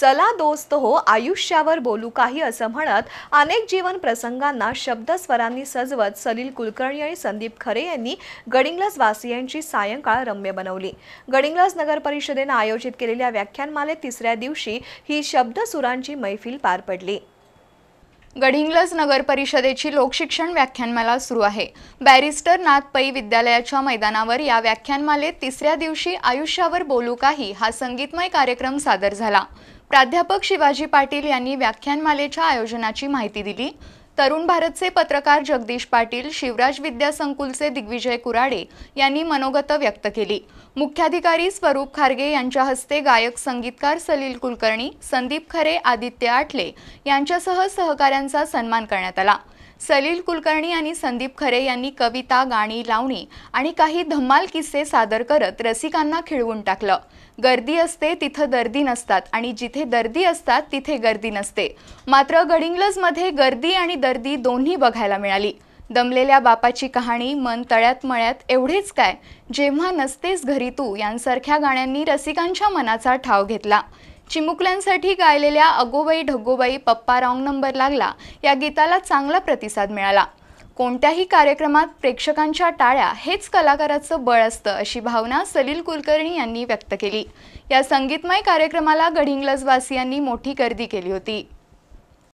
चला दोस्त हो आयुष्यावर बोलू काही असं म्हणत अनेक जीवन प्रसंगांना शब्दस्वरांनी सजवत सलील कुलकर्णी आणि संदीप खरे यांनी गडिंग्लज वासियांची सायंकाळ रम्य बनवली. गडिंग्लज नगर परिषदेनं आयोजित केलेल्या व्याख्यानमालेत तिसऱ्या दिवशी ही शब्दसुरांची मैफिल पार पडली. गडिंग्लज नगर परिषदेची लोकशिक्षण व्याख्यानमाला सुरू आहे. बॅरिस्टर नाथ पै विद्यालयाच्या मैदानावर या व्याख्यानमालेत तिसऱ्या दिवशी आयुष्यावर बोलू काही हा संगीतमय कार्यक्रम सादर झाला. प्राध्यापक शिवाजी पाटील यांनी व्याख्यानमालेच्या आयोजनाची माहिती दिली. तरुण भारतचे पत्रकार जगदीश पाटील शिवराज विद्यासंकुलचे दिग्विजय कुराडे यांनी मनोगत व्यक्त केली. मुख्याधिकारी स्वरूप खारगे यांच्या हस्ते गायक संगीतकार सलील कुलकर्णी संदीप खरे आदित्य आठले यांच्यासह सहकाऱ्यांचा सन्मान करण्यात आला. सलील कुलकर्णी आणि संदीप खरे यांनी कविता गाणी लावणी आणि काही धम्माल किस्से सादर करत रसिकांना खिळवून टाकलं. गर्दी असते तिथं दर्दी नसतात आणि जिथे दर्दी असतात तिथे गर्दी नसते. मात्र गडिंग्लजमध्ये गर्दी आणि दर्दी दोन्ही बघायला मिळाली. दमलेल्या बापाची कहाणी मन तळ्यात मळ्यात एवढेच काय? जेव्हा नसतेस घरी तू यांसारख्या गाण्यांनी रसिकांच्या मनाचा ठाव घेतला. चिमुकल्यांसाठी गायलेल्या अगोबाई ढगोबाई पप्पा रॉंग नंबर लागला. या गीताला चांगला प्रतिसाद मिळाला. कोणत्याही कार्यक्रमात प्रेक्षकांच्या टाळ्या हेच कलाकाराचं बळ असतं अशी भावना सलील कुलकर्णी यांनी व्यक्त केली. या संगीतमय कार्यक्रमाला गडिंग्लजवासियांनी मोठी गर्दी केली होती.